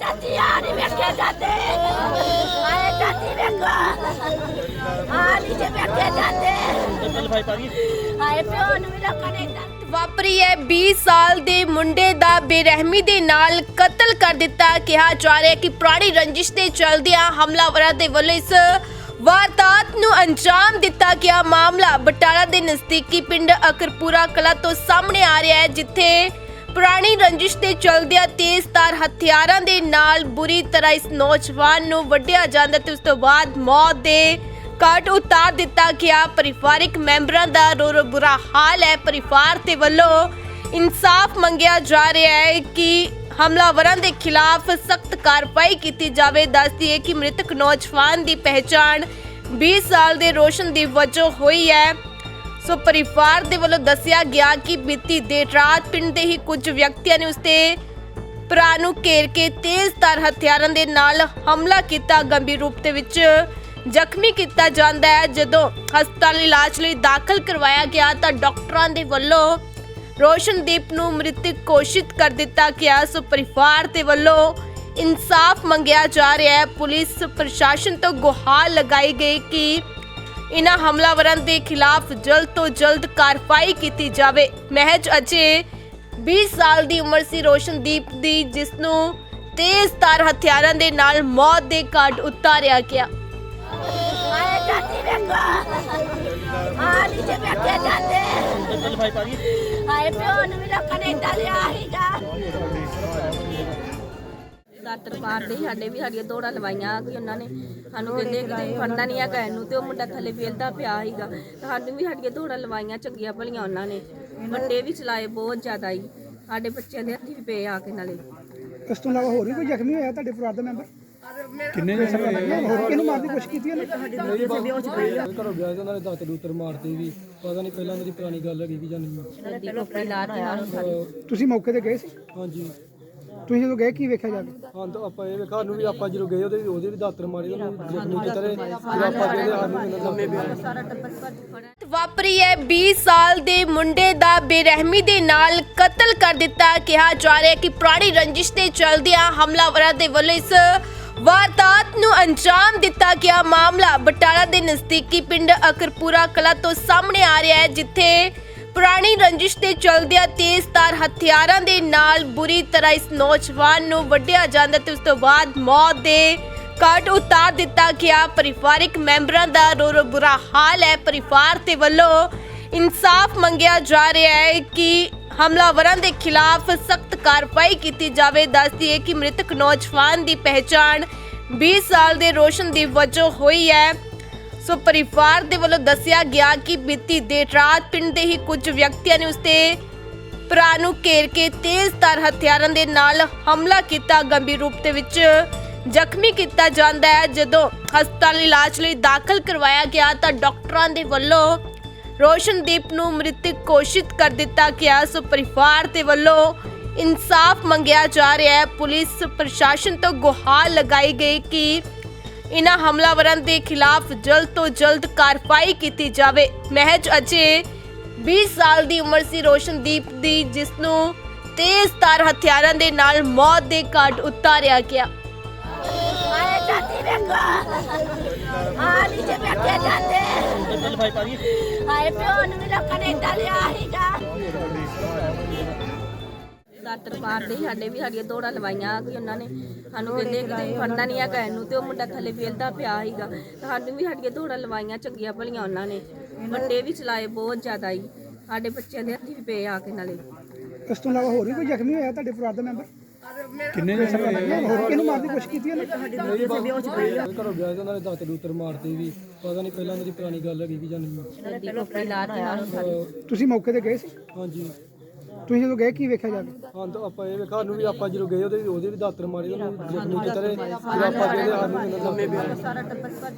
ਚਾਚੀ ਆ ਨਹੀਂ ਵੇਖੇ ਜਾਂਦੇ ਆਏ ਚਾਚੀ ਵੇਖੋ। ਆ ਨਹੀਂ ਜੇ ਵੇਖੇ ਜਾਂਦੇ ਆਏ ਪਿਓ ਨੂੰ ਵੀ ਲੋਕਾਂ ਨੇ ਵਾਪਰੀ ਹੈ 20 ਸਾਲ ਦੇ ਮੁੰਡੇ ਦਾ ਬੇਰਹਿਮੀ ਦੇ ਨਾਲ ਕਤਲ ਕਰ ਦਿੱਤਾ। ਕਿਹਾ ਜਾ ਰਿਹਾ ਕਿ ਪੁਰਾਣੀ ਰੰਜਿਸ਼ ਦੇ ਚਲਦਿਆਂ ਹਮਲਾਵਰਾਂ ਦੇ ਵੱਲੋਂ ਇਸ ਵਾਰਦਾਤ ਨੂੰ ਅੰਜਾਮ ਦਿੱਤਾ ਗਿਆ ਮਾਮਲਾ। ਬਟਾਲਾ ਦੇ ਨਜ਼ਦੀਕੀ ਪਿੰਡ ਅਕਰਪੁਰਾ ਕਲਾ ਤੋਂ ਸਾਹਮਣੇ ਆ ਰਿਹਾ ਹੈ, ਜਿੱਥੇ ਪੁਰਾਣੀ ਰੰਜਿਸ਼ ਦੇ ਚਲਦਿਆਂ ਤੇਜ਼ਧਾਰ ਹਥਿਆਰਾਂ ਦੇ ਨਾਲ ਬੁਰੀ ਤਰ੍ਹਾਂ ਇਸ ਨੌਜਵਾਨ ਨੂੰ ਵੱਢਿਆ ਜਾਂਦਾ ਤੇ ਉਸ ਤੋਂ ਬਾਅਦ ਮੌਤ ਦੇ ਘਾਟ ਉਤਾਰ ਦਿੱਤਾ ਗਿਆ। ਪਰਿਵਾਰਿਕ ਮੈਂਬਰਾਂ ਦਾ ਰੋ ਰੋ ਬੁਰਾ ਹਾਲ ਹੈ। ਪਰਿਵਾਰ ਦੇ ਵੱਲੋਂ ਇਨਸਾਫ ਮੰਗਿਆ ਜਾ ਰਿਹਾ ਹੈ ਕਿ ਹਮਲਾਵਰਾਂ ਦੇ ਖਿਲਾਫ ਸਖਤ ਕਾਰਵਾਈ ਕੀਤੀ ਜਾਵੇ। ਦੱਸਦੀ ਹੈ ਕਿ ਮ੍ਰਿਤਕ ਨੌਜਵਾਨ ਦੀ ਪਹਿਚਾਣ 20 ਸਾਲ ਦੇ ਰੋਸ਼ਨ ਦੀ ਵਜੋਂ ਹੋਈ ਹੈ। ਸੋ ਪਰਿਵਾਰ ਦੇ ਵੱਲੋਂ ਦੱਸਿਆ ਗਿਆ ਕਿ ਬੀਤੀ ਦੇਰ ਰਾਤ ਪਿੰਡ ਦੇ ਹੀ ਕੁਝ ਵਿਅਕਤੀਆਂ ਨੇ ਉਸਤੇ ਭਰਾ ਨੂੰ ਘੇਰ ਕੇ ਤੇਜ਼ਧਾਰ ਹਥਿਆਰਾਂ ਦੇ ਨਾਲ ਹਮਲਾ ਕੀਤਾ। ਗੰਭੀਰ ਰੂਪ ਦੇ ਵਿੱਚ ਜ਼ਖਮੀ ਕੀਤਾ ਜਾਂਦਾ ਹੈ। ਜਦੋਂ ਹਸਪਤਾਲ ਇਲਾਜ ਲਈ ਦਾਖਲ ਕਰਵਾਇਆ ਗਿਆ ਤਾਂ ਡਾਕਟਰਾਂ ਦੇ ਵੱਲੋਂ ਰੋਸ਼ਨਦੀਪ ਨੂੰ ਮ੍ਰਿਤਕ ਘੋਸ਼ਿਤ ਕਰ ਦਿੱਤਾ ਗਿਆ। ਸੋ ਪਰਿਵਾਰ ਦੇ ਵੱਲੋਂ ਇਨਸਾਫ ਮੰਗਿਆ ਜਾ ਰਿਹਾ ਹੈ। ਪੁਲਿਸ ਪ੍ਰਸ਼ਾਸਨ ਤੋਂ ਗੁਹਾਰ ਲਗਾਈ ਗਈ ਕਿ ਇਨ੍ਹਾਂ ਹਮਲਾਵਰਾਂ ਦੇ ਖਿਲਾਫ ਜਲਦ ਤੋਂ ਜਲਦ ਕਾਰਵਾਈ ਕੀਤੀ ਜਾਵੇ। ਮਹਿਜ ਅਜੇ 20 ਸਾਲ ਦੀ ਉਮਰ ਸੀ ਰੋਸ਼ਨਦੀਪ ਦੀ, ਜਿਸ ਨੂੰ ਤੇਜ਼ਧਾਰ ਹਥਿਆਰਾਂ ਦੇ ਨਾਲ ਮੌਤ ਦੇ ਘਾਟ ਉਤਾਰਿਆ ਗਿਆ। ਆਏ ਚਾਚੀ ਵੇਖੋ। ਆ ਨਹੀਂ ਜੇ ਜਾਂਦੇ ਆਏ ਪਿਓ ਨੂੰ ਵੀ ਲੋਕਾਂ ਨੇ ਏਦਾਂ ਲਿਆ ਸੀਗਾ। ਦਾਤਰ ਮਾਰਦੇ ਸੀ ਸਾਡੇ ਵੀ ਸਾਡੀਆਂ ਦੌੜਾਂ ਲਵਾਈਆਂ ਕਿ ਉਹਨਾਂ ਨੇ। ਸਾਨੂੰ ਕਹਿੰਦੇ ਕਿ ਤੁਸੀਂ ਫੜਨਾ ਨਹੀਂ ਹੈਗਾ ਇਹਨੂੰ ਤੇ ਉਹ ਮੁੰਡਾ ਥੱਲੇ ਵੇਲਦਾ ਪਿਆ ਸੀਗਾ। ਤੇ ਸਾਨੂੰ ਵੀ ਸਾਡੀਆਂ ਦੌੜਾਂ ਲਵਾਈਆਂ ਚੰਗੀਆਂ ਭਲੀਆਂ ਉਹਨਾਂ ਨੇ। ਵੱਡੇ ਵੀ ਚਲਾਏ ਬਹੁਤ ਜ਼ਿਆਦਾ ਹੀ ਸਾਡੇ ਬੱਚਿਆਂ ਦੇ ਹੱਥੀ ਪਏ ਆ ਕੇ ਨਾਲੇ। ਇਸ ਤੋਂ ਇਲਾਵਾ ਹੋਰ ਵੀ ਕੋਈ ਜ਼ਖਮੀ ਹੋਇਆ ਤੁਹਾਡੇ ਪਰਿਵਾਰ ਦਾ ਮੈਂਬਰ? ਕਿੰਨੇ ਦੇ ਲੱਗੀਆਂ ਹੋਰ ਕਿਹਨੂੰ ਮਾਰਨ ਦੀ ਕੋਸ਼ਿਸ਼ ਕੀਤੀ ਉਹਨੇ? ਘਰੋਂ ਗਿਆ ਤੇ ਉਹਨਾਂ ਨੇ ਦਾਤ ਦੂਤਰ ਮਾਰਦੇ ਵੀ। ਪਤਾ ਨਹੀਂ ਪਹਿਲਾਂ ਮੇਰੀ ਪੁਰਾਣੀ ਗੱਲ ਹੈਗੀ ਕਿ ਜਾਂ ਨਹੀਂ। ਤੁਸੀਂ ਮੌਕੇ ਤੇ ਗਏ ਸੀ? ਹਾਂਜੀ। ਤੁਸੀਂ ਜਦੋਂ ਗਏ ਕੀ ਵੇਖਿਆ ਜਾ ਕੇ? ਹਾਂ ਤਾਂ ਆਪਾਂ ਇਹ ਵੇਖਾ ਨੂੰ ਵੀ ਆਪਾਂ ਜਦੋਂ ਗਏ ਉਹਦੇ ਉਹਦੇ ਵੀ ਦਾਤਰ ਮਾਰੇ ਉਹਨੂੰ ਜ਼ਖਮੀ ਕੀਤਾ ਤੇ ਜਦੋਂ ਆਪਾਂ ਗਏ ਤੇ ਸਾਨੂੰ ਟੱਬਰ ਭੱਜ ਵਾਪਰੀ ਹੈ 20 ਸਾਲ ਦੇ ਮੁੰਡੇ ਦਾ ਬੇਰਹਿਮੀ ਦੇ ਨਾਲ ਕਤਲ ਕਰ ਦਿੱਤਾ। ਕਿਹਾ ਜਾ ਰਿਹਾ ਹੈ ਕਿ ਪੁਰਾਣੀ ਰੰਜਿਸ਼ ਦੇ ਚਲਦਿਆਂ ਹਮਲਾਵਰਾਂ ਦੇ ਵੱਲੋਂ ਇਸ ਵਾਰਦਾਤ ਨੂੰ ਅੰਜਾਮ ਦਿੱਤਾ ਗਿਆ ਮਾਮਲਾ। ਬਟਾਲਾ ਦੇ ਨਜ਼ਦੀਕੀ ਪਿੰਡ ਅਕਰਪੁਰਾ ਕਲਾ ਤੋਂ ਸਾਹਮਣੇ ਆ ਰਿਹਾ ਹੈ ਜਿੱਥੇ ਪੁਰਾਣੀ ਰੰਜਿਸ਼ ਦੇ ਚਲਦਿਆਂ ਤੇਜ਼ਧਾਰ ਹਥਿਆਰਾਂ ਦੇ ਨਾਲ ਬੁਰੀ ਤਰ੍ਹਾਂ ਇਸ ਨੌਜਵਾਨ ਨੂੰ ਵੱਢਿਆ ਜਾਂਦਾ ਤੇ ਉਸ ਤੋਂ ਬਾਅਦ ਮੌਤ ਦੇ ਘਾਟ ਉਤਾਰ ਦਿੱਤਾ ਗਿਆ। ਪਰਿਵਾਰਿਕ ਮੈਂਬਰਾਂ ਦਾ ਰੋ ਰੋ ਬੁਰਾ ਹਾਲ ਹੈ। ਪਰਿਵਾਰ ਦੇ ਵੱਲੋਂ ਇਨਸਾਫ ਮੰਗਿਆ ਜਾ ਰਿਹਾ ਹੈ ਕਿ ਹਮਲਾਵਰਾਂ ਦੇ ਖਿਲਾਫ ਸਖਤ ਕਾਰਵਾਈ ਕੀਤੀ ਜਾਵੇ। ਦੱਸਦੀ ਹੈ ਕਿ ਮ੍ਰਿਤਕ ਨੌਜਵਾਨ ਦੀ ਪਹਿਚਾਣ 20 ਸਾਲ ਦੇ ਰੋਸ਼ਨ ਦੀ ਵਜੋਂ ਹੋਈ ਹੈ। ਸੋ ਪਰਿਵਾਰ ਦੇ ਵੱਲੋਂ ਦੱਸਿਆ ਗਿਆ ਕਿ ਬੀਤੀ ਦੇਰ ਰਾਤ ਪਿੰਡ ਦੇ ਹੀ ਕੁਝ ਵਿਅਕਤੀਆਂ ਨੇ ਉਸਤੇ ਭਰਾ ਨੂੰ ਘੇਰ ਕੇ ਤੇਜ਼ਧਾਰ ਹਥਿਆਰਾਂ ਦੇ ਨਾਲ ਹਮਲਾ ਕੀਤਾ। ਗੰਭੀਰ ਰੂਪ ਦੇ ਵਿੱਚ ਜ਼ਖਮੀ ਕੀਤਾ ਜਾਂਦਾ ਹੈ। ਜਦੋਂ ਹਸਪਤਾਲ ਇਲਾਜ ਲਈ ਦਾਖਲ ਕਰਵਾਇਆ ਗਿਆ ਤਾਂ ਡਾਕਟਰਾਂ ਦੇ ਵੱਲੋਂ ਰੋਸ਼ਨਦੀਪ ਨੂੰ ਮ੍ਰਿਤਕ ਘੋਸ਼ਿਤ ਕਰ ਦਿੱਤਾ ਗਿਆ। ਸੋ ਪਰਿਵਾਰ ਦੇ ਵੱਲੋਂ ਇਨਸਾਫ ਮੰਗਿਆ ਜਾ ਰਿਹਾ ਹੈ। ਪੁਲਿਸ ਪ੍ਰਸ਼ਾਸਨ ਤੋਂ ਗੁਹਾਰ ਲਗਾਈ ਗਈ ਕਿ ਇਨ੍ਹਾਂ ਹਮਲਾਵਰਾਂ ਦੇ ਖਿਲਾਫ ਜਲਦ ਤੋਂ ਜਲਦ ਕਾਰਵਾਈ ਕੀਤੀ ਜਾਵੇ। ਮਹਿਜ ਅਜੇ 20 ਸਾਲ ਦੀ ਉਮਰ ਸੀ ਰੋਸ਼ਨਦੀਪ ਦੀ, ਜਿਸ ਨੂੰ ਤੇਜ਼ਧਾਰ ਹਥਿਆਰਾਂ ਦੇ ਨਾਲ ਮੌਤ ਦੇ ਘਾਟ ਉਤਾਰਿਆ ਗਿਆ। ਆਏ ਚਾਚੀ ਵੇਖੋ। ਆ ਨਹੀਂ ਜੇ ਜਾਂਦੇ। ਆਏ ਪਿਓ ਨੂੰ ਵੀ ਲੋਕਾਂ ਨੇ ਏਦਾਂ ਲਿਆ ਸੀਗਾ। ਦਾਤਰ ਮਾਰਦੇ ਸੀ ਸਾਡੇ ਵੀ ਸਾਡੀਆਂ ਦੌੜਾਂ ਲਵਾਈਆਂ ਕਿ ਉਹਨਾਂ ਨੇ। ਸਾਨੂੰ ਕਹਿੰਦੇ ਕਿ ਤੁਸੀਂ ਫੜਨਾ ਨਹੀਂ ਹੈਗਾ ਇਹਨੂੰ ਤੇ ਉਹ ਮੁੰਡਾ ਥੱਲੇ ਵੇਲਦਾ ਪਿਆ ਸੀਗਾ। ਸਾਨੂੰ ਵੀ ਸਾਡੀਆਂ ਦੌੜਾਂ ਲਵਾਈਆਂ ਚੰਗੀਆਂ ਭਲੀਆਂ ਉਹਨਾਂ ਨੇ। ਵੱਡੇ ਵੀ ਚਲਾਏ ਬਹੁਤ ਜ਼ਿਆਦਾ ਹੀ ਸਾਡੇ ਬੱਚਿਆਂ ਦੇ ਹੱਥੀ ਵੀ ਪਏ ਆ ਕੇ ਨਾਲੇ। ਇਸ ਤੋਂ ਇਲਾਵਾ ਹੋਰ ਵੀ ਕੋਈ ਜ਼ਖਮੀ ਹੋਇਆ ਤੁਹਾਡੇ ਪਰਿਵਾਰ ਦਾ ਮੈਂਬਰ? ਕਿੰਨੇ ਦੇ ਸੱਟਾਂ ਲੱਗੀਆਂ ਹੋਰ ਕਿਹਨੂੰ ਦੀ ਕੋਸ਼ਿਸ਼ ਕੀਤੀ ਉਹਨੇ? ਘਰੋਂ ਗਿਆ ਤੇ ਉਹਨਾਂ ਨੇ ਦਾਤ ਦੂਤਰ ਮਾਰਦੇ ਵੀ। ਪਤਾ ਨਹੀਂ ਪਹਿਲਾਂ ਮੇਰੀ ਪੁਰਾਣੀ ਗੱਲ ਹੈਗੀ ਕਿ ਜਾਂ ਨਹੀਂ। ਨਾਲ ਤੁਸੀਂ ਮੌਕੇ ਤੇ ਗਏ ਸੀ? ਹਾਂਜੀ। ਤੁਸੀਂ ਜਦੋਂ ਗਏ ਕੀ ਵੇਖਿਆ ਜਾ ਕੇ? ਹਾਂ ਤਾਂ ਆਪਾਂ ਇਹ ਵੇਖਾ ਨੂੰ ਵੀ ਆਪਾਂ ਜਦੋਂ ਗਏ ਉਹਦੇ ਉਹਦੇ ਵੀ ਦਾਤਰ ਮਾਰੇ ਉਹਨੂੰ ਜ਼ਖਮੀ ਕੀਤਾ ਤੇ ਜਦੋਂ ਆਪਾਂ ਗਏ ਤੇ ਸਾਨੂੰ ਵੀ ਉਹਨਾਂ ਦਾ ਸਾਰਾ ਟੱਬਰ ਭੱਜ